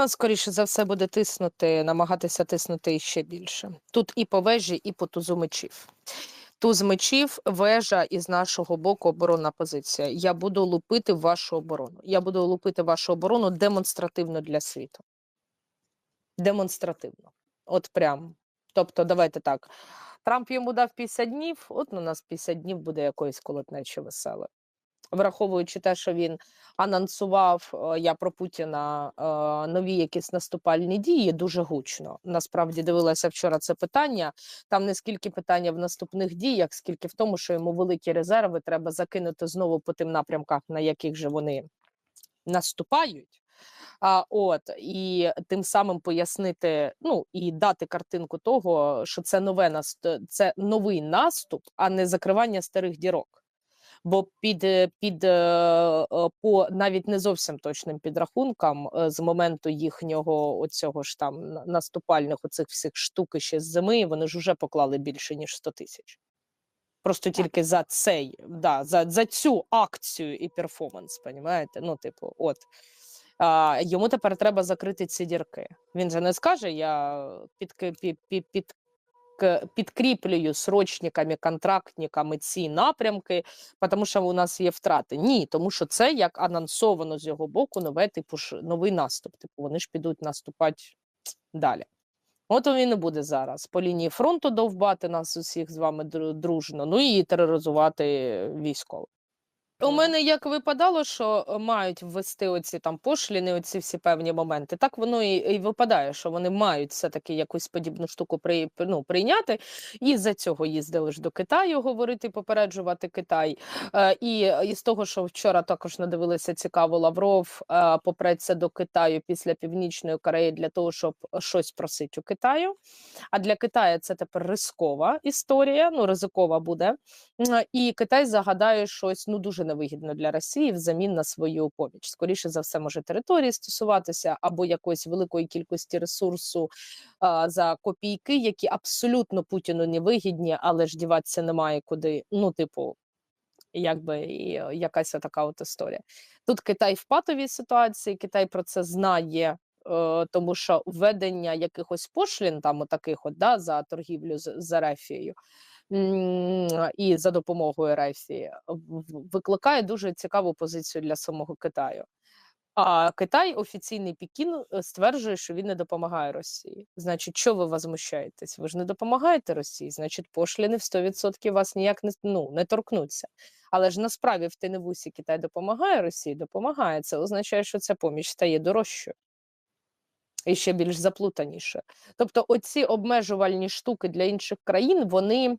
Ну, скоріше за все, буде тиснути, намагатися тиснути іще більше. Тут і по вежі, і по тузу мечів. Туз мечів, вежа із нашого боку оборонна позиція. Я буду лупити вашу оборону. Я буду лупити вашу оборону демонстративно для світу. Демонстративно. От прям. Тобто, давайте так. Трамп йому дав 50 днів, от у нас 50 днів буде якоїсь колотнечі веселе. Враховуючи те, що він анонсував е, я про Путіна е, нові якісь наступальні дії, дуже гучно. Насправді дивилася вчора це питання. Там не скільки питання в наступних діях, скільки в тому, що йому великі резерви треба закинути знову по тим напрямках, на яких же вони наступають. А, от і тим самим пояснити, ну і дати картинку того, що це нове це новий наступ, а не закривання старих дірок. Бо під е, під е, е, по навіть не зовсім точним підрахункам, з моменту їхнього оцього ж там наступальних оцих всіх штук ще з зими, вони ж уже поклали більше ніж 100 тисяч. Просто тільки за цей, да, за, за цю акцію і перформанс, понімаєте? Ну, типу, от. А, йому тепер треба закрити ці дірки. Він же не скаже, я під, під, під, під, підкріплюю срочниками, контрактниками ці напрямки, тому що у нас є втрати. Ні, тому що це як анонсовано з його боку нове, типу новий наступ. Типу, вони ж підуть наступати далі. От він і буде зараз по лінії фронту довбати нас усіх з вами дружно, ну і тероризувати військових. У мене як випадало, що е, мають ввести оці там пошліни, оці всі певні моменти. Так воно і, і випадає, що вони мають все-таки якусь подібну штуку при, ну, прийняти. І за цього їздили ж до Китаю говорити, попереджувати Китай. Е, і, і з того, що вчора також надивилися цікаво, Лавров е, попреться до Китаю після Північної Кореї для того, щоб щось просити у Китаю. А для Китаю це тепер рискова історія, ну ризикова буде. І Китай загадає щось ну дуже невигідно для Росії взамін на свою поміч. Скоріше за все, може території стосуватися або якоїсь великої кількості ресурсу а, за копійки, які абсолютно Путіну не вигідні, але ж діватися немає куди. Ну, типу, якби і е, якась така от історія. Тут Китай в патовій ситуації, Китай про це знає. е, Тому що введення якихось пошлін, там таких от да, за торгівлю з, з Ерефією, м, і за допомогою в- викликає дуже цікаву позицію для самого Китаю. А Китай, офіційний Пекін, е, стверджує, що він не допомагає Росії. Значить, що ви возмущаєтесь? Ви ж не допомагаєте Росії, значить, пошліни в 100% вас ніяк не, ну, не торкнуться. Але ж насправді в Теневусі Китай допомагає Росії, допомагає. Це означає, що ця поміч стає дорожчою і ще більш заплутаніше. Тобто, оці обмежувальні штуки для інших країн, вони.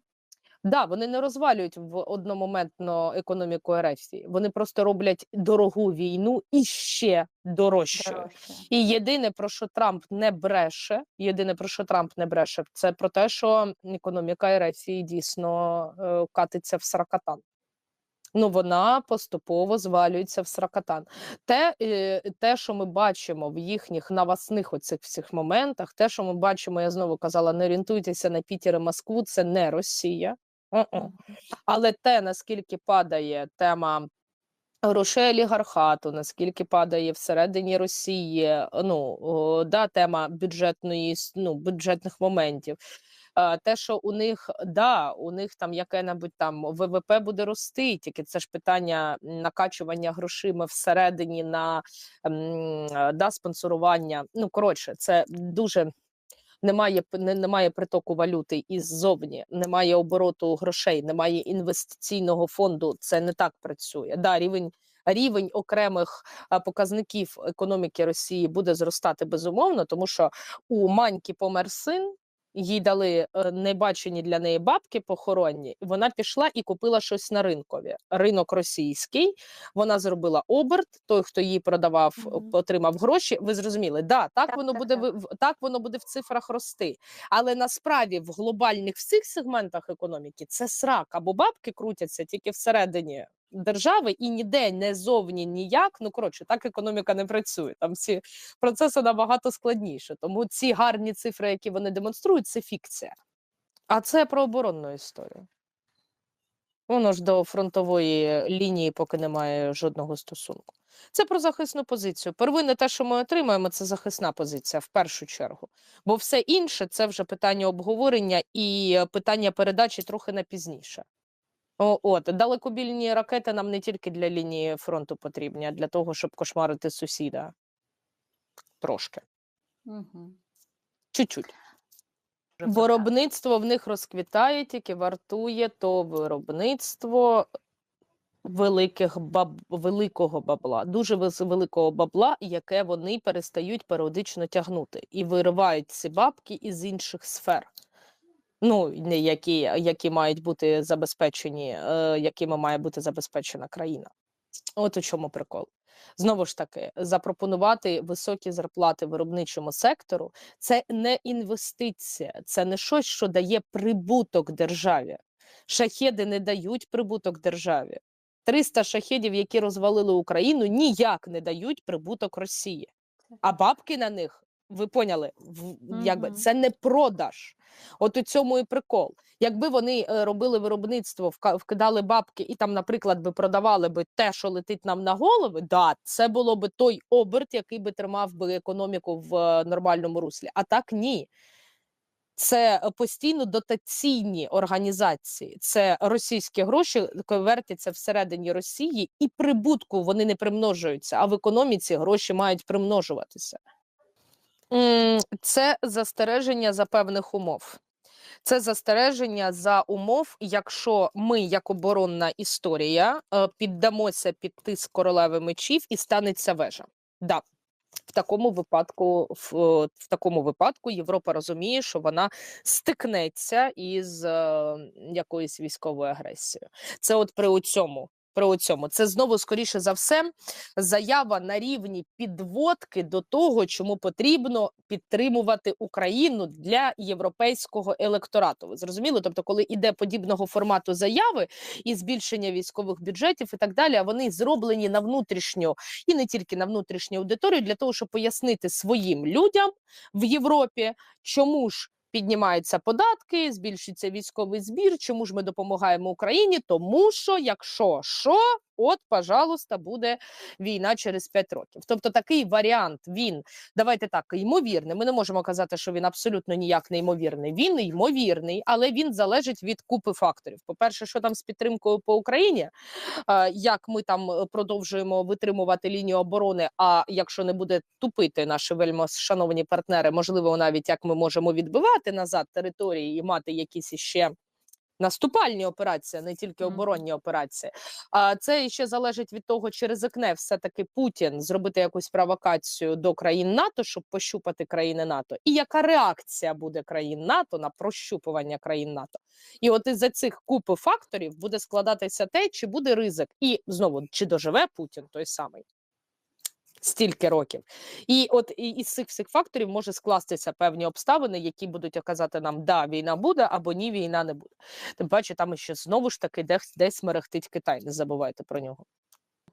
Да, вони не розвалюють в одномоментно економіку РФ. Вони просто роблять дорогу війну і ще дорожчою. Дорожче. І єдине про що Трамп не бреше, єдине про що Трамп не бреше, це про те, що економіка РФ дійсно е, катиться в сракатан. Ну, вона поступово звалюється в сракатан. Те, е, те, що ми бачимо в їхніх навасних оцих всіх моментах, те, що ми бачимо, я знову казала, не орієнтуйтеся на Пітер і Москву, це не Росія. Е-е. Але те, наскільки падає тема грошей олігархату, наскільки падає всередині Росії, ну о, да, тема бюджетної ну, бюджетних моментів. Е, Те, що у них да, у них там яке-небудь там ВВП буде рости, тільки це ж питання накачування грошима всередині на е, да, спонсорування. Ну коротше, це дуже немає немає притоку валюти іззовні, немає обороту грошей, немає інвестиційного фонду. Це не так працює. Да, рівень. Рівень окремих показників економіки Росії буде зростати безумовно, тому що у маньки помер син, їй дали е, небачені для неї бабки похоронні. Вона пішла і купила щось на ринкові. Ринок російський. Вона зробила оберт. Той, хто їй продавав, Мгм. отримав гроші. Ви зрозуміли, да, так, Так, воно так, буде так. так воно буде в цифрах рости. Але насправді в глобальних всіх сегментах економіки це срак або бабки крутяться тільки всередині держави і ніде не зовні ніяк. Ну коротше, так економіка не працює. Там всі процеси набагато складніше. Тому ці гарні цифри, які вони демонструють, це фікція. А це про оборонну історію. Воно ж до фронтової лінії поки немає жодного стосунку. Це про захисну позицію. Первинне те, що ми отримаємо, це захисна позиція в першу чергу. Бо все інше це вже питання обговорення і е, питання передачі трохи на пізніше. От далекобільні ракети нам не тільки для лінії фронту потрібні, а для того, щоб кошмарити сусіда. Трошки. Угу. Чуть-чуть. Виробництво в них розквітає, тільки вартує то виробництво великих баб... великого бабла, дуже великого бабла, яке вони перестають періодично тягнути і виривають ці бабки із інших сфер. Ну, не які, які мають бути забезпечені, е, якими має бути забезпечена країна. От у чому прикол. Знову ж таки, запропонувати високі зарплати виробничому сектору це не інвестиція, це не щось, що дає прибуток державі. Шахеди не дають прибуток державі. 300 шахедів, які розвалили Україну, ніяк не дають прибуток Росії. А бабки на них, ви поняли, в- якби це не продаж. От у цьому і прикол. Якби вони е, робили виробництво, вкидали бабки і там, наприклад, би продавали би те, що летить нам на голови, да, це було би той оберт, який би тримав би економіку в е, нормальному руслі. А так ні. Це е, постійно дотаційні організації, це російські гроші вертяться всередині Росії, і прибутку вони не примножуються, а в економіці гроші мають примножуватися. Це застереження за певних умов. Це застереження за умов, якщо ми, як оборонна історія, е, піддамося під тиск королеви мечів і станеться вежа. Да. В такому випадку, в, е, в такому випадку Європа розуміє, що вона стикнеться із е, якоюсь військовою агресією. Це от при цьому. При цьому це знову скоріше за все заява на рівні підводки до того, чому потрібно підтримувати Україну для європейського електорату. Ви зрозуміли? Тобто, коли іде подібного формату заяви і збільшення військових бюджетів і так далі, а вони зроблені на внутрішню і не тільки на внутрішню аудиторію, для того, щоб пояснити своїм людям в Європі, чому ж. Піднімаються податки, збільшується військовий збір. Чому ж ми допомагаємо Україні? Тому що, якщо що, от, пожалуйста, буде війна через 5 років. Тобто такий варіант він давайте так, ймовірний. Ми не можемо казати, що він абсолютно ніяк не ймовірний. Він ймовірний, але він залежить від купи факторів. По-перше, що там з підтримкою по Україні, як ми там е, продовжуємо витримувати лінію оборони. А якщо не буде тупити наші вельми шановні партнери, можливо, навіть як ми можемо відбивати назад території і мати якісь іще. Наступальні операції, не тільки оборонні операції. А це ще залежить від того, чи ризикне все-таки Путін зробити якусь провокацію до країн НАТО, щоб пощупати країни НАТО, і яка реакція буде країн НАТО на прощупування країн НАТО. І от із за цих купи факторів буде складатися те, чи буде ризик, і знову чи доживе Путін той самий. Стільки років, і от із цих всіх факторів може скластися певні обставини, які будуть казати нам, да, війна буде або ні, війна не буде. Тим паче, там ще знову ж таки десь, десь мерехтить Китай. Не забувайте про нього.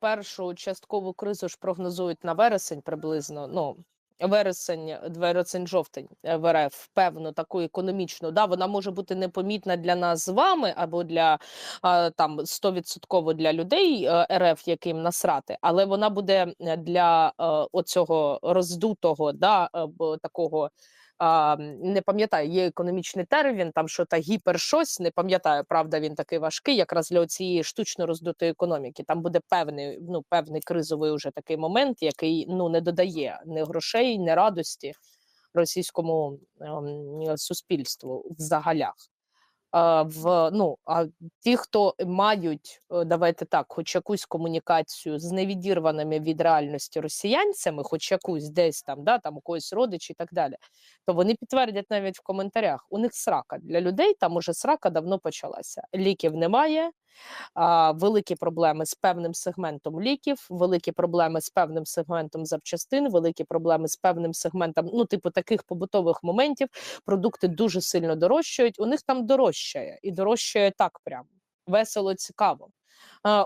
Першу часткову кризу ж прогнозують на вересень приблизно. Ну вересень, вересень, жовтень е, в РФ, певно, таку економічну. Да, вона може бути непомітна для нас з вами або для там 100% для людей е, РФ, яким насрати, але вона буде е, для оцього роздутого, да, такого. А, не пам'ятаю, є економічний термін, там що та гіпер щось, не пам'ятаю, правда, він такий важкий, якраз для цієї штучно роздутої економіки. Там буде певний, ну, певний кризовий уже такий момент, який ну не додає ні грошей, ні радості російському ем, суспільству в загалях. В ну а ті, хто мають, е, давайте так, хоч якусь комунікацію з невідірваними від реальності росіянцями, хоч якусь десь там, да, там у когось родичі і так далі, то вони підтвердять навіть в коментарях. У них срака для людей там уже срака давно почалася. Ліків немає. А, великі проблеми з певним сегментом ліків, великі проблеми з певним сегментом запчастин, великі проблеми з певним сегментом, ну, типу, таких побутових моментів. Продукти дуже сильно дорожчають. У них там дорожчає і дорожчає так прямо весело, цікаво.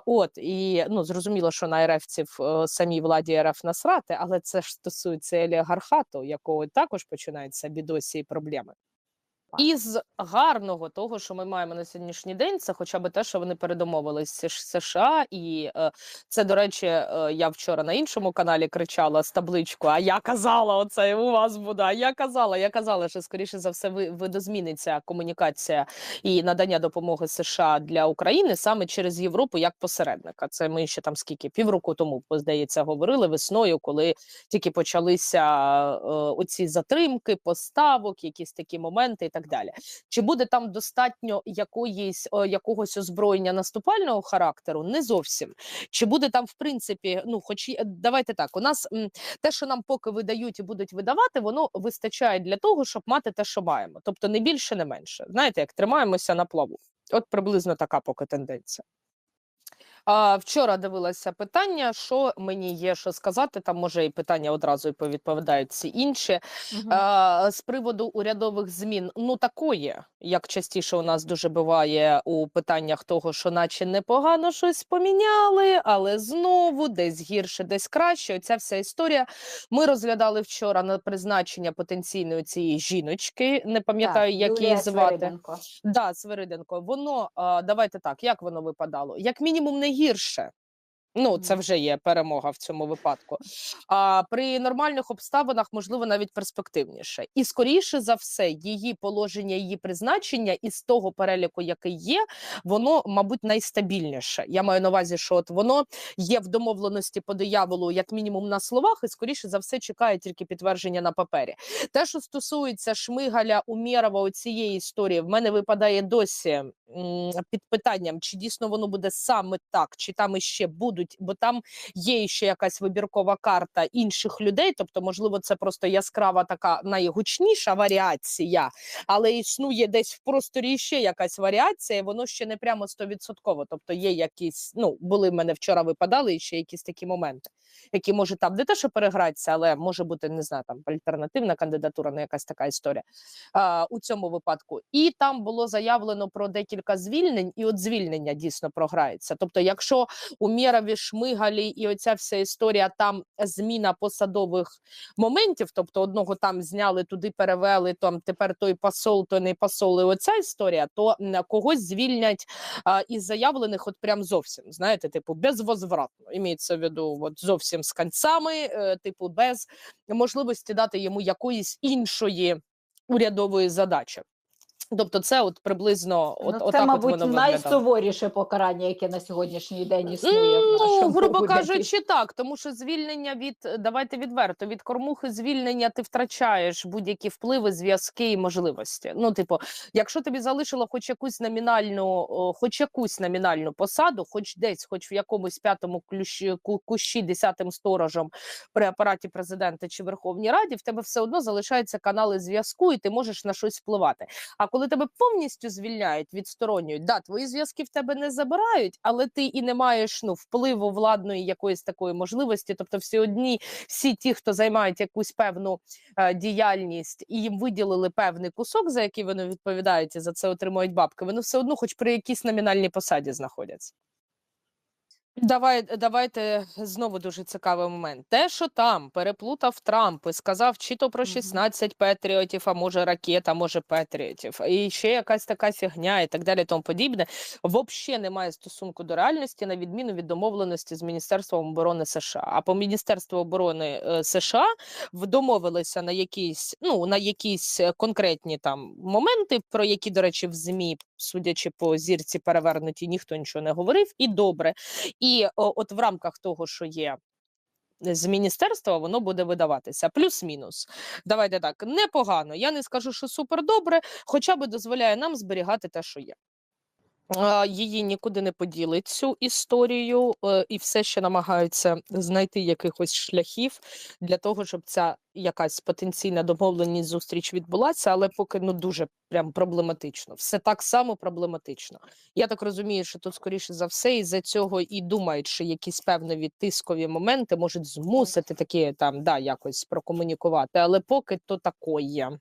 От і ну зрозуміло, що на РФців е, самій владі РФ насрати, але це ж стосується олігархату, якого також починаються бідосі і проблеми. Із гарного того, що ми маємо на сьогоднішній день, це хоча б те, що вони передомовились США, і е, це, до речі, е, я вчора на іншому каналі кричала з табличку. А я казала, оце у вас буде. А я казала, я казала, що скоріше за все ви видозміниться комунікація і надання допомоги США для України саме через Європу як посередника. Це ми ще там скільки півроку тому здається говорили весною, коли тільки почалися е, оці затримки, поставок, якісь такі моменти і так далі. Чи буде там достатньо якоїсь якогось озброєння наступального характеру? Не зовсім. Чи буде там, в принципі, ну, хоч давайте так, у нас те, що нам поки видають і будуть видавати, воно вистачає для того, щоб мати те, що маємо. Тобто не більше, не менше. Знаєте, як тримаємося на плаву. От приблизно така поки тенденція. А, вчора дивилася питання, що мені є що сказати. Там може і питання одразу і повідповідають всі інші. Мгм. А, з приводу урядових змін, ну такої, як частіше у нас дуже буває у питаннях того, що наче непогано щось поміняли, але знову десь гірше, десь краще. Оця вся історія. Ми розглядали вчора на призначення потенційної цієї жіночки. Не пам'ятаю, як її звати. Свириденко. Да, Свириденко. Воно а, давайте так, як воно випадало? Як мінімум, не гірше. Ну, це вже є перемога в цьому випадку. А при нормальних обставинах, можливо, навіть перспективніше. І скоріше за все, її положення, її призначення із того переліку, який є, воно, мабуть, найстабільніше. Я маю на увазі, що от воно є в домовленості по дияволу, як мінімум на словах, і скоріше за все чекає тільки підтвердження на папері. Те, що стосується Шмигаля, Умєрова, у цієї історії, в мене випадає досі м, під питанням, чи дійсно воно буде саме так, чи там іще будуть, бо там є ще якась вибіркова карта інших людей. Тобто, можливо, це просто яскрава така найгучніша варіація, але існує десь в просторі ще якась варіація, воно ще не прямо стовідсотково. Тобто є якісь, ну були в мене вчора випадали ще якісь такі моменти, які може там не те, що перегратися, але може бути не знаю, там альтернативна кандидатура, не якась така історія а, у цьому випадку. І там було заявлено про декілька звільнень, і от звільнення дійсно програється. Тобто, якщо у Мєрові, Шмигалі і оця вся історія, там зміна посадових моментів, тобто одного там зняли, туди перевели, там тепер той посол, той не посол, і оця історія, то когось звільнять а, із заявлених, от прям зовсім, знаєте, типу, безвозвратно. Імеється в виду, от зовсім з кінцями, е, типу, без можливості дати йому якоїсь іншої урядової задачі. Тобто, це от приблизно от, ну, це, отак мабуть, от воно найсуворіше покарання, яке на сьогоднішній день існує. в Ну, нашому грубо уряді. кажучи, так, тому що звільнення від давайте відверто від кормухи звільнення ти втрачаєш будь-які впливи, зв'язки і можливості. Ну, типу, якщо тобі залишило хоч якусь номінальну, хоч якусь номінальну посаду, хоч десь, хоч в якомусь п'ятому ключі ку- кущі, десятим сторожем при апараті президента чи Верховній Раді, в тебе все одно залишаються канали зв'язку, і ти можеш на щось впливати. А коли тебе повністю звільняють, відсторонюють, да, твої зв'язки в тебе не забирають, але ти і не маєш ну впливу владної якоїсь такої можливості. Тобто, всі одні, всі ті, хто займають якусь певну е, діяльність, і їм виділили певний кусок, за який вони відповідають і за це отримують бабки. Вони все одно, хоч при якійсь номінальній посаді, знаходяться. Давай, давайте знову дуже цікавий момент. Те, що там переплутав Трамп і сказав, чи то про Мгм. 16 патріотів, а може ракет, а може патріотів, і ще якась така фігня, і так далі, тому подібне, взагалі не має стосунку до реальності, на відміну від домовленості з Міністерством оборони США. А по Міністерству оборони е, США домовилися на якісь, ну на якісь е, конкретні там моменти, про які, до речі, в ЗМІ, судячи по зірці перевернуті, ніхто нічого не говорив, і добре. І о, от в рамках того, що є з міністерства, воно буде видаватися. Плюс-мінус. Давайте так, непогано. Я не скажу, що супер добре, хоча би дозволяє нам зберігати те, що є. Її нікуди не поділить цю історію, е, і все ще намагаються знайти якихось шляхів для того, щоб ця якась потенційна домовленість зустріч відбулася, але поки ну дуже прям проблематично. Все так само проблематично. Я так розумію, що тут скоріше за все, із за цього і думають, що якісь певні тискові моменти можуть змусити такі там да якось прокомунікувати, але поки то такое.